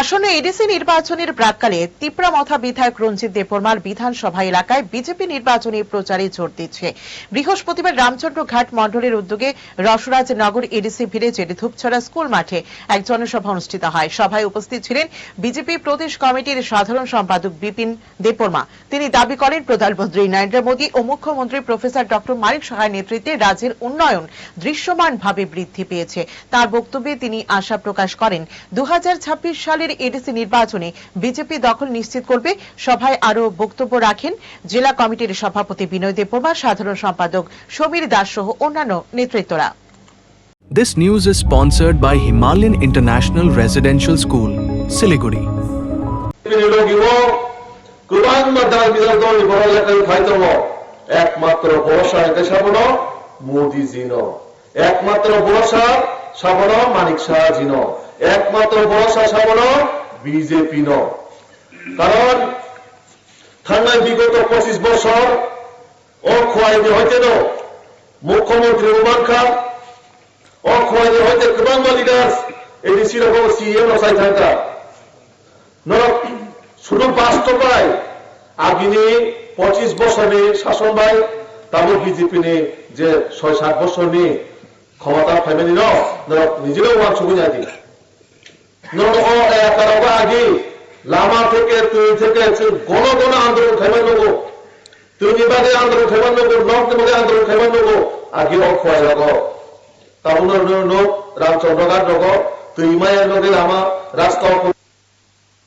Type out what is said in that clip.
আসন্ন এডিসি নির্বাচনের প্রাককালে তিপ্রামথা বিধায়ক রঞ্জিত দেববর্মার বিধানসভা এলাকায় বিজেপি নির্বাচনী প্রচারে জোর দিচ্ছে। বৃহস্পতিবার রামচন্দ্র ঘাট মণ্ডলের উদ্যোগে রসরাজ নগর এডিসি ভিলেজের ধূপছড়া স্কুল মাঠে এক জনসভা অনুষ্ঠিত হয়। সভায় উপস্থিত ছিলেন বিজেপি প্রদেশ কমিটির সাধারণ সম্পাদক বিপিন দেববর্মা। তিনি দাবি করেন, প্রধানমন্ত্রী নরেন্দ্র মোদী ও মুখ্যমন্ত্রী প্রফেসর ডক্টর মানিক সাহার নেতৃত্বে রাজ্যের উন্নয়ন দৃশ্যমানভাবে বৃদ্ধি পেয়েছে। তার বক্তব্যে তিনি আশা প্রকাশ করেন দু পরিষদের এডিসি নির্বাচনে বিজেপি দখল নিশ্চিত করবে। সভায় আরও বক্তব্য রাখেন জেলা কমিটির সভাপতি বিনয় দেববর্মা সাধারণ সম্পাদক সমীর দাস সহ অন্যান্য নেতৃত্বরা। This news is sponsored by Himalayan International Residential School, Siliguri. একমাত্র ভরসা দেশা হলো মোদিজিন একমাত্র ভরসা সবল মানিক শাহ জিন একমাত্র ভরসা সাবন বিজেপি ন। কারণ থানায় বিগত পঁচিশ বছর অক্ষয়নি হইতেন মুখ্যমন্ত্রী রুমান খান অক্ষয়নি হইতে গোबां লিডার্স এই সিরকম সিএম নসাই থাকা। শুধু বাস্তবায় আগামী পঁচিশ বছরে শাসন বাই তারপর বিজেপি নে যে ছয় সাত বছর নিয়ে ক্ষমতা ফাইমেনি ন নরক নিজেও ওয়ান সুবিধা আদি আগে, লামা থেকে তুই থেকে গণ গণ আন্দোলন খাইমান নগো তুই নিবাদে আন্দোলন খাইমান নগো নক নিবাদে আন্দোলন খাইমান নগো আগে অক্ষয় লগ রামচন্দ্রগার নগ তুই ইমায়ের নগে লামা, রাস্তা